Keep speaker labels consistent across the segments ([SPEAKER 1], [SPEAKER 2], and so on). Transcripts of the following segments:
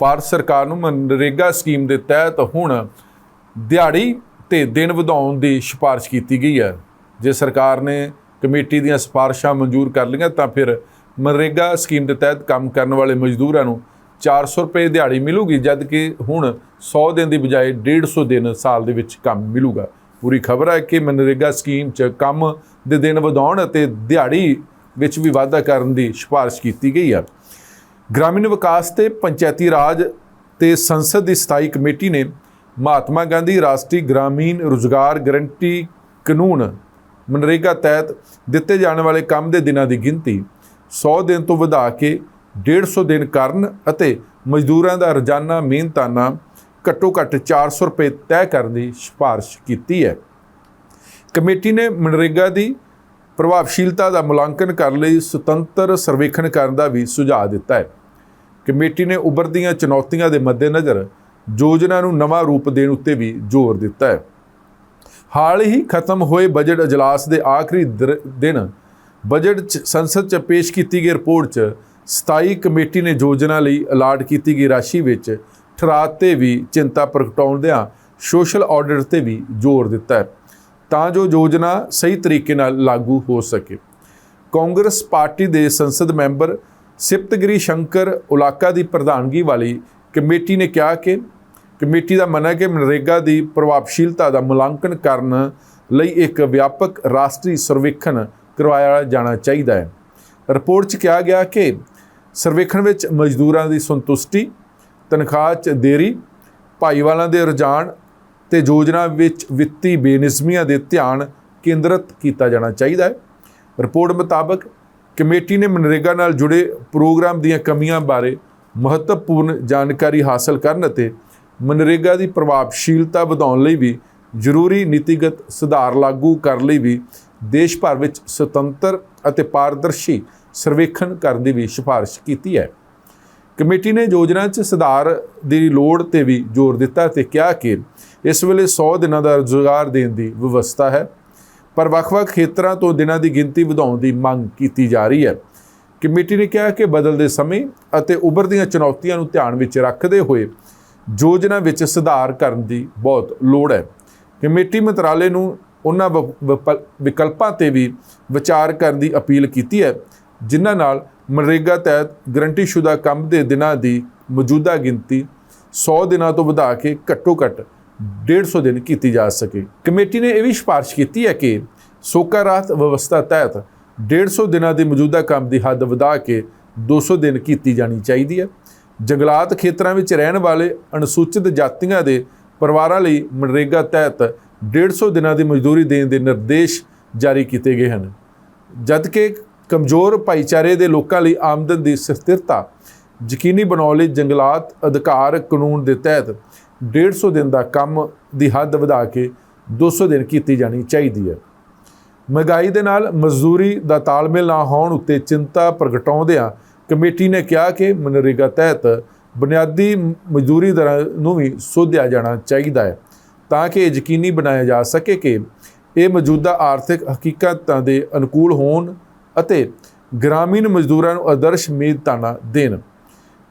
[SPEAKER 1] ਭਾਰਤ ਸਰਕਾਰ ਨੂੰ ਮਨਰੇਗਾ ਸਕੀਮ ਦੇ ਤਹਿਤ ਹੁਣ ਦਿਹਾੜੀ ਤੇ ਦਿਨ ਵਧਾਉਣ ਦੀ ਸਿਫਾਰਿਸ਼ ਕੀਤੀ ਗਈ ਹੈ। ਜੇ ਸਰਕਾਰ ਨੇ ਕਮੇਟੀ ਦੀਆਂ ਸਿਫਾਰਿਸ਼ਾਂ ਮਨਜ਼ੂਰ ਕਰ ਲਈਆਂ ਤਾਂ ਫਿਰ ਮਨਰੇਗਾ ਸਕੀਮ ਦੇ ਤਹਿਤ ਕੰਮ ਕਰਨ ਵਾਲੇ ਮਜ਼ਦੂਰਾਂ ਨੂੰ 400 ਰੁਪਏ ਦਿਹਾੜੀ ਮਿਲੂਗੀ ਜਦ ਕਿ ਹੁਣ 100 ਦਿਨ ਦੀ ਬਜਾਏ 150 ਦਿਨ ਸਾਲ ਦੇ ਵਿੱਚ ਕੰਮ ਮਿਲੂਗਾ। ਪੂਰੀ ਖਬਰ ਹੈ ਕਿ ਮਨਰੇਗਾ ਸਕੀਮ 'ਚ ਕੰਮ ਦੇ ਦਿਨ ਵਧਾਉਣ ਅਤੇ ਦਿਹਾੜੀ ਵਿੱਚ ਵੀ ਵਾਧਾ ਕਰਨ ਦੀ ਸਿਫਾਰਿਸ਼ ਕੀਤੀ ਗਈ ਹੈ। ਗ੍ਰਾਮੀਣ ਵਿਕਾਸ ਤੇ ਪੰਚਾਇਤੀ ਰਾਜ ਤੇ ਸੰਸਦ ਦੀ ਸਥਾਈ ਕਮੇਟੀ ਨੇ ਮਹਾਤਮਾ ਗਾਂਧੀ ਰਾਸ਼ਟਰੀ ਗ੍ਰਾਮੀਣ ਰੁਜ਼ਗਾਰ ਗਰੰਟੀ ਕਾਨੂੰਨ ਮਨਰੇਗਾ ਤਹਿਤ ਦਿੱਤੇ ਜਾਣ ਵਾਲੇ ਕੰਮ ਦੇ ਦਿਨਾਂ ਦੀ ਗਿਣਤੀ 100 ਦਿਨ ਤੋਂ ਵਧਾ ਕੇ 150 ਦਿਨ ਕਰਨ ਅਤੇ ਮਜ਼ਦੂਰਾਂ ਦਾ ਰੋਜ਼ਾਨਾ ਮਿਹਨਤਾਨਾ ਘੱਟੋ ਘੱਟ 400 ਰੁਪਏ ਤੈਅ ਕਰਨ ਦੀ ਸਿਫਾਰਿਸ਼ ਕੀਤੀ ਹੈ। ਕਮੇਟੀ ਨੇ ਮਨਰੇਗਾ ਦੀ ਪ੍ਰਭਾਵਸ਼ੀਲਤਾ ਦਾ ਮੁਲਾਂਕਣ ਕਰਨ ਲਈ ਸੁਤੰਤਰ ਸਰਵੇਖਣ ਕਰਨ ਦਾ ਵੀ ਸੁਝਾਅ ਦਿੱਤਾ ਹੈ। ਕਮੇਟੀ ਨੇ ਉਭਰਦੀਆਂ ਚੁਣੌਤੀਆਂ ਦੇ ਮੱਦੇਨਜ਼ਰ ਯੋਜਨਾ ਨੂੰ ਨਵਾਂ ਰੂਪ ਦੇਣ ਉੱਤੇ ਵੀ ਜ਼ੋਰ ਦਿੱਤਾ ਹੈ। ਹਾਲ ਹੀ ਖਤਮ ਹੋਏ ਬਜਟ ਅਜਲਾਸ ਦੇ ਆਖਰੀ ਦਰ- ਦਿਨ ਬਜਟ 'ਚ, ਸੰਸਦ 'ਚ ਪੇਸ਼ ਕੀਤੀ ਗਈ ਰਿਪੋਰਟ 'ਚ ਸਥਾਈ ਕਮੇਟੀ ਨੇ ਯੋਜਨਾ ਲਈ ਅਲਾਟ ਕੀਤੀ ਗਈ ਰਾਸ਼ੀ ਵਿੱਚ ਠਰਾਤ ਤੇ ਵੀ ਚਿੰਤਾ ਪ੍ਰਗਟਾਉਂਦਿਆਂ ਸੋਸ਼ਲ ਆਡਿਟ ਤੇ ਵੀ ਜ਼ੋਰ ਦਿੱਤਾ ਹੈ। ਤਾਂ ਜੋ ਯੋਜਨਾ ਸਹੀ ਤਰੀਕੇ ਨਾਲ ਲਾਗੂ ਹੋ ਸਕੇ। ਕਾਂਗਰਸ ਪਾਰਟੀ ਦੇ ਸੰਸਦ ਮੈਂਬਰ ਸਿਪਤਗਿਰੀ ਸ਼ੰਕਰ ਉਲਾਕਾ ਦੀ ਪ੍ਰਧਾਨਗੀ ਵਾਲੀ ਕਮੇਟੀ ਨੇ ਕਿਹਾ ਕਿ ਕਮੇਟੀ ਦਾ ਮੰਨਣਾ ਹੈ ਕਿ ਮਨਰੇਗਾ ਦੀ ਪ੍ਰਭਾਵਸ਼ੀਲਤਾ ਦਾ ਮੁਲਾਂਕਣ ਕਰਨ ਲਈ ਇੱਕ ਵਿਆਪਕ ਰਾਸ਼ਟਰੀ ਸਰਵੇਖਣ ਕਰਵਾਇਆ ਜਾਣਾ ਚਾਹੀਦਾ ਹੈ। ਰਿਪੋਰਟ 'ਚ ਕਿਹਾ ਗਿਆ ਕਿ ਸਰਵੇਖਣ ਵਿੱਚ ਮਜ਼ਦੂਰਾਂ ਦੀ ਸੰਤੁਸ਼ਟੀ, ਤਨਖਾਹ 'ਚ ਦੇਰੀ, ਭਾਈਵਾਲਾਂ ਦੇ ਰੁਝਾਨ ਤੇ ਯੋਜਨਾ ਵਿੱਚ ਵਿੱਤੀ ਬੇਨਿਜ਼ਮੀਆਂ ਦੇ ਧਿਆਨ ਕੇਂਦਰਿਤ ਕੀਤਾ ਜਾਣਾ ਚਾਹੀਦਾ ਹੈ। ਰਿਪੋਰਟ ਮੁਤਾਬਕ ਕਮੇਟੀ ਨੇ ਮਨਰੇਗਾ ਨਾਲ ਜੁੜੇ ਪ੍ਰੋਗਰਾਮ ਦੀਆਂ ਕਮੀਆਂ ਬਾਰੇ ਮਹੱਤਵਪੂਰਨ ਜਾਣਕਾਰੀ ਹਾਸਲ ਕਰਨ ਅਤੇ ਮਨਰੇਗਾ ਦੀ ਪ੍ਰਭਾਵਸ਼ੀਲਤਾ ਵਧਾਉਣ ਲਈ ਵੀ ਜ਼ਰੂਰੀ ਨੀਤੀਗਤ ਸੁਧਾਰ ਲਾਗੂ ਕਰਨ ਲਈ ਵੀ ਦੇਸ਼ ਭਰ ਵਿੱਚ ਸੁਤੰਤਰ ਅਤੇ ਪਾਰਦਰਸ਼ੀ ਸਰਵੇਖਣ ਕਰਨ ਦੀ ਵੀ ਸਿਫਾਰਿਸ਼ ਕੀਤੀ ਹੈ। ਕਮੇਟੀ ਨੇ ਯੋਜਨਾ 'ਚ ਸੁਧਾਰ ਦੀ ਲੋੜ ਤੇ ਵੀ ਜ਼ੋਰ ਦਿੱਤਾ ਤੇ ਕਿਹਾ ਕਿ ਇਸ ਵੇਲੇ 100 ਦਿਨਾਂ ਦਾ ਰੁਜ਼ਗਾਰ ਦੇਣ ਦੀ ਵਿਵਸਥਾ ਹੈ। ਪਰ ਵੱਖ-ਵੱਖ ਖੇਤਰਾਂ ਤੋਂ ਦਿਨਾਂ ਦੀ ਗਿਣਤੀ ਵਧਾਉਣ ਦੀ ਮੰਗ ਕੀਤੀ ਜਾ ਰਹੀ ਹੈ। ਕਮੇਟੀ ਨੇ ਕਿਹਾ ਕਿ ਬਦਲਦੇ ਸਮੇਂ ਅਤੇ ਉਭਰਦੀਆਂ ਚੁਣੌਤੀਆਂ ਨੂੰ ਧਿਆਨ ਵਿੱਚ ਰੱਖਦੇ ਹੋਏ ਯੋਜਨਾ ਵਿੱਚ ਸੁਧਾਰ ਕਰਨ ਦੀ ਬਹੁਤ ਲੋੜ ਹੈ। ਕਮੇਟੀ ਮੰਤਰਾਲੇ ਨੂੰ ਉਹਨਾਂ ਵ- ਵਿਕਲਪਾਂ ਤੇ ਵੀ ਵਿਚਾਰ ਕਰਨ ਦੀ ਅਪੀਲ ਕੀਤੀ ਹੈ, ਜਿਨ੍ਹਾਂ ਨਾਲ ਮਨਰੇਗਾ ਤਹਿਤ ਗਰੰਟੀਸ਼ੁਦਾ ਕੰਮ ਦੇ ਦਿਨਾਂ ਦੀ ਮੌਜੂਦਾ ਗਿਣਤੀ 100 ਦਿਨਾਂ ਤੋਂ ਵਧਾ ਕੇ ਘੱਟੋ ਘੱਟ 150 ਦਿਨ ਕੀਤੀ ਜਾ ਸਕੇ। ਕਮੇਟੀ ਨੇ ਇਹ ਵੀ ਸਿਫਾਰਿਸ਼ ਕੀਤੀ ਹੈ ਕਿ ਸੋਕਾ ਰਾਤ ਵਿਵਸਥਾ ਤਹਿਤ 150 ਦਿਨਾਂ ਦੇ ਮੌਜੂਦਾ ਕੰਮ ਦੀ ਹੱਦ ਵਧਾ ਕੇ 200 ਦਿਨ ਕੀਤੀ ਜਾਣੀ ਚਾਹੀਦੀ ਹੈ। ਜੰਗਲਾਤ ਖੇਤਰਾਂ ਵਿੱਚ ਰਹਿਣ ਵਾਲੇ ਅਨੁਸੂਚਿਤ ਜਾਤੀਆਂ ਦੇ ਪਰਿਵਾਰਾਂ ਲਈ ਮਨਰੇਗਾ ਤਹਿਤ 150 ਦਿਨਾਂ ਦੀ ਮਜ਼ਦੂਰੀ ਦੇਣ ਦੇ ਨਿਰਦੇਸ਼ ਜਾਰੀ ਕੀਤੇ ਗਏ ਹਨ। ਜਦਕਿ ਕਮਜ਼ੋਰ ਭਾਈਚਾਰੇ ਦੇ ਲੋਕਾਂ ਲਈ ਆਮਦਨ ਦੀ ਸਥਿਰਤਾ ਯਕੀਨੀ ਬਣਾਉਣ ਲਈ ਜੰਗਲਾਤ ਅਧਿਕਾਰ ਕਾਨੂੰਨ ਦੇ ਤਹਿਤ 150 ਦਿਨ ਦਾ ਕੰਮ ਦੀ ਹੱਦ ਵਧਾ ਕੇ 200 ਦਿਨ ਕੀਤੀ ਜਾਣੀ ਚਾਹੀਦੀ ਹੈ। ਮਹਿੰਗਾਈ ਦੇ ਨਾਲ ਮਜ਼ਦੂਰੀ ਦਾ ਤਾਲਮੇਲ ਨਾ ਹੋਣ ਉੱਤੇ ਚਿੰਤਾ ਪ੍ਰਗਟਾਉਂਦਿਆਂ ਕਮੇਟੀ ਨੇ ਕਿਹਾ ਕਿ ਮਨਰੇਗਾ ਤਹਿਤ ਬੁਨਿਆਦੀ ਮਜ਼ਦੂਰੀ ਦਰਾਂ ਨੂੰ ਵੀ ਸੋਧਿਆ ਜਾਣਾ ਚਾਹੀਦਾ ਹੈ ਤਾਂ ਕਿ ਯਕੀਨੀ ਬਣਾਇਆ ਜਾ ਸਕੇ ਕਿ ਇਹ ਮੌਜੂਦਾ ਆਰਥਿਕ ਹਕੀਕਤਾਂ ਦੇ ਅਨੁਕੂਲ ਹੋਣ ਅਤੇ ਗ੍ਰਾਮੀਣ ਮਜ਼ਦੂਰਾਂ ਨੂੰ ਆਦਰਸ਼ ਮਿਹਨਤਾਨਾ ਦੇਣ।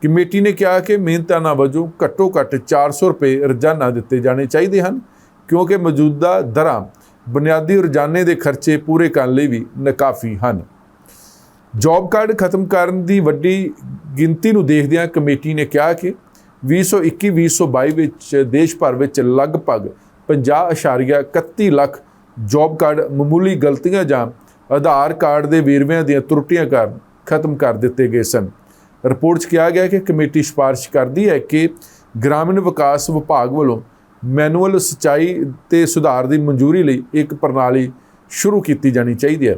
[SPEAKER 1] ਕਮੇਟੀ ਨੇ ਕਿਹਾ ਕਿ ਮਿਹਨਤਾਨਾ ਵਜੋਂ ਘੱਟੋ ਘੱਟ 400 ਰੁਪਏ ਰੋਜ਼ਾਨਾ ਦਿੱਤੇ ਜਾਣੇ ਚਾਹੀਦੇ ਹਨ, ਕਿਉਂਕਿ ਮੌਜੂਦਾ ਦਰਾਂ ਬੁਨਿਆਦੀ ਰੋਜ਼ਾਨੇ ਦੇ ਖਰਚੇ ਪੂਰੇ ਕਰਨ ਲਈ ਵੀ ਨਕਾਫ਼ੀ ਹਨ। ਜੌਬ ਕਾਰਡ ਖਤਮ ਕਰਨ ਦੀ ਵੱਡੀ ਗਿਣਤੀ ਨੂੰ ਦੇਖਦਿਆਂ ਕਮੇਟੀ ਨੇ ਕਿਹਾ ਕਿ 2021-2022 ਵਿੱਚ ਦੇਸ਼ ਭਰ ਵਿੱਚ ਲਗਭਗ 50.31 ਲੱਖ ਜੌਬ ਕਾਰਡ ਮਾਮੂਲੀ ਗਲਤੀਆਂ ਜਾਂ ਆਧਾਰ ਕਾਰਡ ਦੇ ਵੇਰਵਿਆਂ ਦੀਆਂ ਤਰੁੱਟੀਆਂ ਕਾਰਨ ਖਤਮ ਕਰ ਦਿੱਤੇ ਗਏ ਸਨ। ਰਿਪੋਰਟ 'ਚ ਕਿਹਾ ਗਿਆ ਕਿ ਕਮੇਟੀ ਸਿਫਾਰਿਸ਼ ਕਰਦੀ ਹੈ ਕਿ ਗ੍ਰਾਮੀਣ ਵਿਕਾਸ ਵਿਭਾਗ ਵੱਲੋਂ ਮੈਨੂਅਲ ਸਚਾਈ ਤੇ ਸੁਧਾਰ ਦੀ ਮਨਜ਼ੂਰੀ ਲਈ ਇੱਕ ਪ੍ਰਣਾਲੀ ਸ਼ੁਰੂ ਕੀਤੀ ਜਾਣੀ ਚਾਹੀਦੀ ਹੈ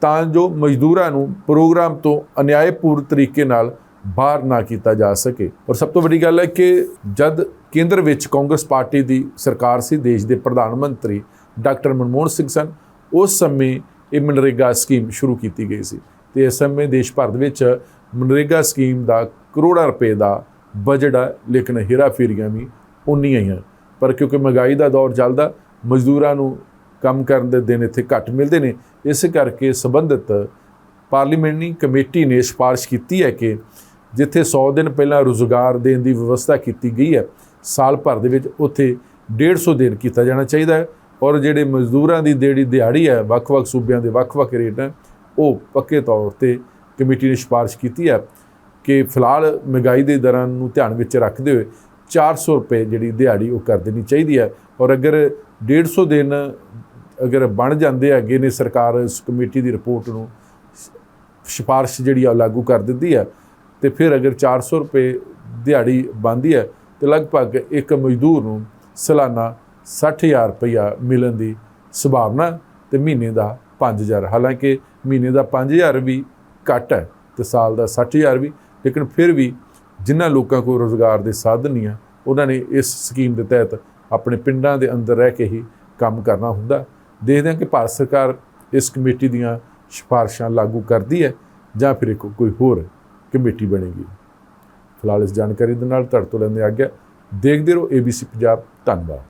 [SPEAKER 1] ਤਾਂ ਜੋ ਮਜ਼ਦੂਰਾਂ ਨੂੰ ਪ੍ਰੋਗਰਾਮ ਤੋਂ ਅਨਿਆਏਪੂਰਨ ਤਰੀਕੇ ਨਾਲ ਬਾਹਰ ਨਾ ਕੀਤਾ ਜਾ ਸਕੇ। ਔਰ ਸਭ ਤੋਂ ਵੱਡੀ ਗੱਲ ਹੈ ਕਿ ਜਦ ਕੇਂਦਰ ਵਿੱਚ ਕਾਂਗਰਸ ਪਾਰਟੀ ਦੀ ਸਰਕਾਰ ਸੀ, ਦੇਸ਼ ਦੇ ਪ੍ਰਧਾਨ ਮੰਤਰੀ ਡਾਕਟਰ ਮਨਮੋਹਨ ਸਿੰਘ ਸਨ, ਉਸ ਸਮੇਂ ਇਹ ਮਨਰੇਗਾ ਸਕੀਮ ਸ਼ੁਰੂ ਕੀਤੀ ਗਈ ਸੀ। ਤੇ ਇਸ ਸਮੇਂ ਦੇਸ਼ ਭਰ ਦੇ ਵਿੱਚ ਮਨਰੇਗਾ ਸਕੀਮ ਦਾ ਕਰੋੜਾਂ ਰੁਪਏ ਦਾ ਬਜਟ ਹੈ ਲੇਕਿਨ ਹੇਰਾ ਫੇਰੀਆਂ ਵੀ ਉਨੀਆਂ ਹੀ ਹਨ ਪਰ ਕਿਉਂਕਿ ਮਹਿੰਗਾਈ ਦਾ ਦੌਰ ਚੱਲਦਾ, ਮਜ਼ਦੂਰਾਂ ਨੂੰ ਕੰਮ ਕਰਨ ਦੇ ਦਿਨ ਇੱਥੇ ਘੱਟ ਮਿਲਦੇ ਨੇ, ਇਸ ਕਰਕੇ ਸੰਬੰਧਿਤ ਪਾਰਲੀਮੈਂਟਰੀ ਕਮੇਟੀ ਨੇ ਸਿਫਾਰਿਸ਼ ਕੀਤੀ ਹੈ ਕਿ ਜਿੱਥੇ 100 ਦਿਨ ਪਹਿਲਾਂ ਰੁਜ਼ਗਾਰ ਦੇਣ ਦੀ ਵਿਵਸਥਾ ਕੀਤੀ ਗਈ ਹੈ, ਸਾਲ ਭਰ ਦੇ ਵਿੱਚ ਉੱਥੇ 150 ਦਿਨ ਕੀਤਾ ਜਾਣਾ ਚਾਹੀਦਾ ਹੈ ਔਰ ਜਿਹੜੇ ਮਜ਼ਦੂਰਾਂ ਦੀ ਜਿਹੜੀ ਦਿਹਾੜੀ ਹੈ, ਵੱਖ-ਵੱਖ ਸੂਬਿਆਂ ਦੇ ਵੱਖ-ਵੱਖ ਰੇਟ ਹੈ, ਉਹ ਪੱਕੇ ਤੌਰ ਤੇ ਕਮੇਟੀ ਨੇ ਸਿਫਾਰਿਸ਼ ਕੀਤੀ ਹੈ ਕਿ ਫਿਲਹਾਲ ਮਹਿੰਗਾਈ ਦੇ ਦਰਾਂ ਨੂੰ ਧਿਆਨ ਵਿੱਚ ਰੱਖਦੇ ਹੋਏ 400 ਰੁਪਏ ਜਿਹੜੀ ਦਿਹਾੜੀ ਉਹ ਕਰ ਦੇਣੀ ਚਾਹੀਦੀ ਹੈ। ਔਰ ਅਗਰ 150 ਦਿਨ ਅਗਰ ਬਣ ਜਾਂਦੇ ਹੈਗੇ ਨੇ ਸਰਕਾਰ ਇਸ ਕਮੇਟੀ ਦੀ ਰਿਪੋਰਟ ਨੂੰ ਸਿਫਾਰਿਸ਼ ਜਿਹੜੀ ਆ ਉਹ ਲਾਗੂ ਕਰ ਦਿੰਦੀ ਹੈ ਤੇ ਫਿਰ ਅਗਰ 400 ਰੁਪਏ ਦਿਹਾੜੀ ਬਣਦੀ ਹੈ ਤੇ ਲਗਭਗ ਇੱਕ ਮਜ਼ਦੂਰ ਨੂੰ ਸਾਲਾਨਾ 60000 ਰੁਪਇਆ ਮਿਲਣ ਦੀ ਸੰਭਾਵਨਾ ਤੇ ਮਹੀਨੇ ਦਾ 5000 ਹਾਲਾਂਕਿ ਮਹੀਨੇ ਦਾ 5000 ਵੀ ਘੱਟ ਹੈ ਤੇ ਸਾਲ ਦਾ 60000 ਵੀ, ਲੇਕਿਨ ਫਿਰ ਵੀ ਜਿਨ੍ਹਾਂ ਲੋਕਾਂ ਕੋਲ ਰੋਜ਼ਗਾਰ ਦੇ ਸਾਧਨ ਨਹੀਂ ਆ, ਉਹਨਾਂ ਨੇ ਇਸ ਸਕੀਮ ਦੇ ਤਹਿਤ ਆਪਣੇ ਪਿੰਡਾਂ ਦੇ ਅੰਦਰ ਰਹਿ ਕੇ ਹੀ ਕੰਮ ਕਰਨਾ ਹੁੰਦਾ। ਦੇਖਦੇ ਹਾਂ ਕਿ ਭਾਰਤ ਸਰਕਾਰ ਇਸ ਕਮੇਟੀ ਦੀਆਂ ਸਿਫਾਰਸ਼ਾਂ ਲਾਗੂ ਕਰਦੀ ਹੈ ਜਾਂ ਫਿਰ ਇੱਕ ਕੋਈ ਹੋਰ ਕਮੇਟੀ ਬਣੇਗੀ। ਫਿਲਹਾਲ ਇਸ ਜਾਣਕਾਰੀ ਦੇ ਨਾਲ ਤੁਹਾਡੇ ਤੋਂ ਲੈਂਦੇ ਆ ਗਿਆ ਦੇਖਦੇ ਰਹੋ ABC ਪੰਜਾਬ ਧੰਨਵਾਦ।